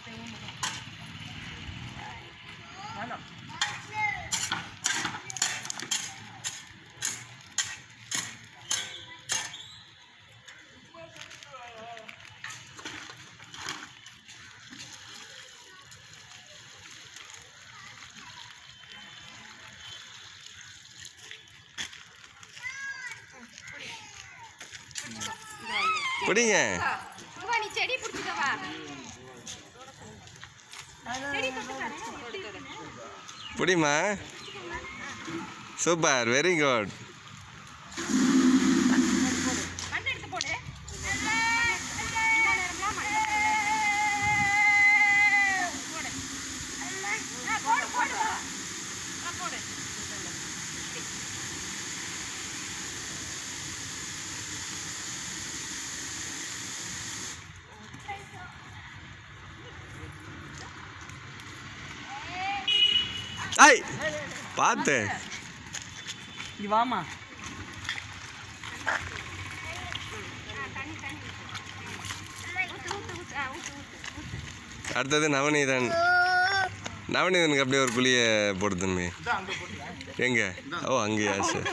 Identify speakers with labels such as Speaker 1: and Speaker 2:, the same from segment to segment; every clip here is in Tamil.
Speaker 1: எல்லாத்தையும் வேணாம்
Speaker 2: பிடிங்க.
Speaker 3: வா நீ செடி பிடிச்சிட்டு வா செடி தொட்டு பாரு எப்படி இருக்குன்னு.
Speaker 2: பிடிமா? சூப்பர் வெரி குட்
Speaker 3: மண் எடுத்து போடு இந்த நேரம்லாம் மண் எடுத்து போடு. ஆ, போடு போடு ஆ, போடு
Speaker 2: ஐ பார்த்து
Speaker 1: இங்க வாமா.
Speaker 2: அடுத்தது நவநீதன். நவநீதனுக்கு அப்படியே ஒரு குழியை போட்டு தம்பி எங்க? ஓ அங்கேயா சரி.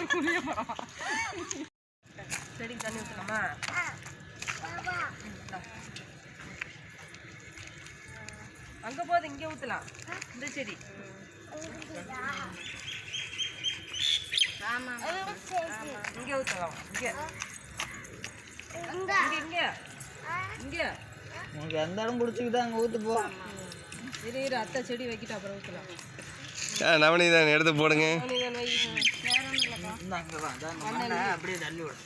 Speaker 1: அங்கே போது இங்கே ஊற்றலாம் இந்த செடி. இங்கே ஊற்றலாம் இங்கே இங்கே இங்கே இங்கே
Speaker 4: உனக்கு எந்த இடம் பிடிச்சிக்கிட்டா அங்கே ஊற்று போ.
Speaker 1: இரு இரு அத்தை செடி வைக்கிட்டு அப்புறம் ஊற்றலாம்
Speaker 2: ஆ நவநீதன் எடுத்து போடுங்க
Speaker 4: அப்படியே தள்ளி விடு.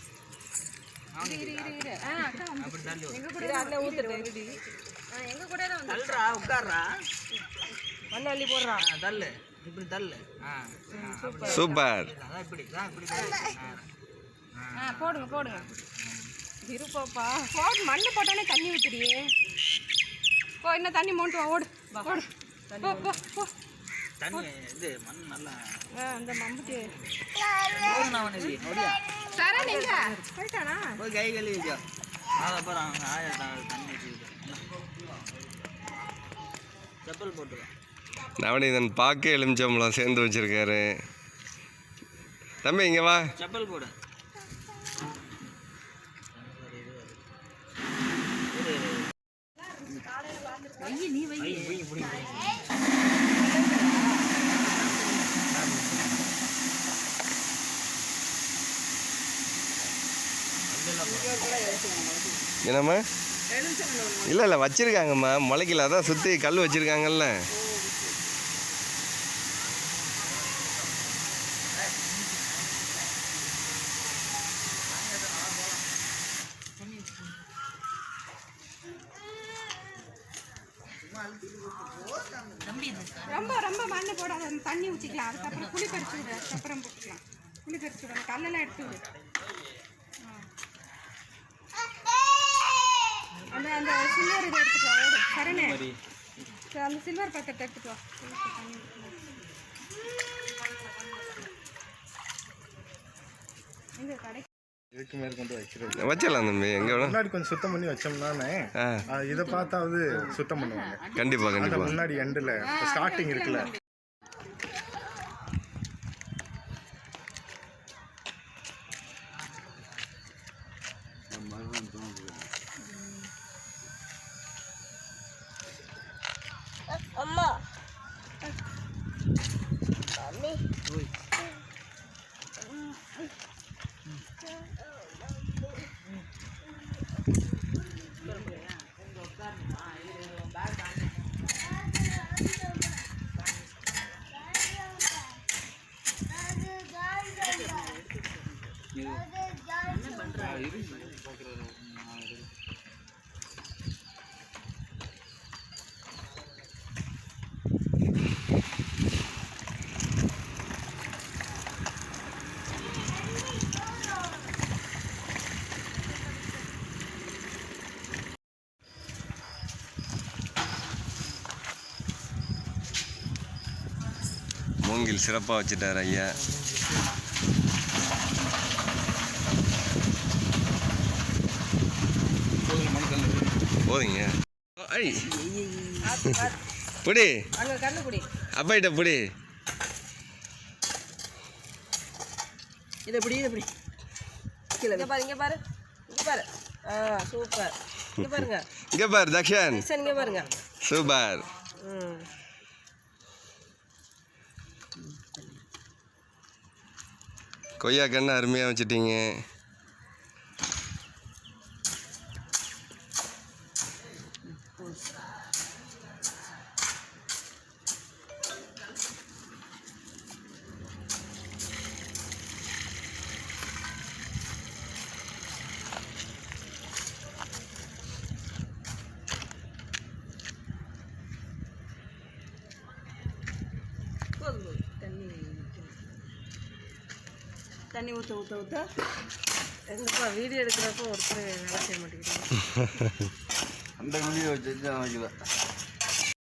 Speaker 1: இரு இரு இரு. ஆ அக்கா வந்து
Speaker 4: அப்படி தள்ளி விடு.
Speaker 1: எங்க கூட
Speaker 4: உட்கார்றா.
Speaker 1: அள்ளி போடுறான்
Speaker 4: தள்ளு. இப்படி தள்ளு.
Speaker 2: சூப்பர்.
Speaker 4: அதான் இப்படி. ஆ
Speaker 1: ஆ. போடுங்க போடுங்க. இருப்பாப்பா. போடு மண்ணு போட்டானே தண்ணி ஊற்றுடியே போ இன்னும் தண்ணி மோண்டு ஓடு. ஓடு. போ போ போ.
Speaker 4: தண்ணி இது மண் நல்லா
Speaker 1: ஆ அந்த மம்புட்டி. சரண் எங்க போயிட்டானா?
Speaker 4: போய் கை கழுவி வைக்கோ அதுக்கப்புறம் அவங்க தண்ணி செப்பல்
Speaker 2: நவநீதன் பாக்கு எலுமிச்சம்பழம் சேர்ந்து வச்சிருக்காரு. தம்பி இங்கே வா.
Speaker 4: செப்பல் போடு.
Speaker 2: என்னம்மா? இல்லை இல்லை வச்சிருக்காங்கம்மா. முளைக்கல அதான் சுற்றி கல் வச்சிருக்காங்கல்ல.
Speaker 3: ரொம்ப ரொம்ப மண்ணு போடாத. அந்த தண்ணி ஊற்றிக்கலாம் அதுக்கப்புறம் புளி பறிச்சு விடு. அதுக்கப்புறம் போட்டுக்கலாம். புளி பறிச்சு விடு. அந்த கல்லெல்லாம் எடுத்து விடு. அந்த அந்த சில்வர் இதை எடுத்துட்டு வா. சரணே. அந்த சில்வர் பாத்திரத்தை எடுத்துட்டு வா. தண்ணி கடை
Speaker 5: இதுக்கு மேற்கொண்டு வைக்கிறது
Speaker 2: வச்சிடலாம் தம்பி. எங்கே
Speaker 5: முன்னாடி கொஞ்சம் சுத்தம் பண்ணி வச்சோம்னானே இதை பார்த்தாவது சுத்தம் பண்ணுவாங்க.
Speaker 2: கண்டிப்பாக
Speaker 5: அந்த
Speaker 2: கண்டிப்பாக
Speaker 5: முன்னாடி எண்டில் ஸ்டார்டிங் இருக்குல்ல.
Speaker 2: என்ன பண்றா இரு மூங்கில் சிறப்பாக வச்சுட்டார் ஐயா. போதுங்க. ஐ. புடி.
Speaker 1: அங்கே கண்ணு குடி
Speaker 2: அப்பாயிட்ட புடி.
Speaker 1: இதை பிடி இதை பிடி. இங்கே பாரு இங்கே பாரு. இங்கே பாரு. ஆ சூப்பர். இங்கே பாருங்க.
Speaker 2: இங்கே பார் தக்ஷன்.
Speaker 1: கிஷன் இங்கே பாருங்க.
Speaker 2: சூப்பர்.
Speaker 1: ம்.
Speaker 2: கொய்யா அருமையாக வச்சுட்டீங்க.
Speaker 1: தண்ணி ஊற்ற ஊற்ற ஊற்ற எங்கப்பா வீடியோ எடுக்கிறப்போ ஒருத்தர் வேலை செய்ய மாட்டேங்கிறீங்க?
Speaker 4: அந்த வீடியோ வச்சு வைக்கல.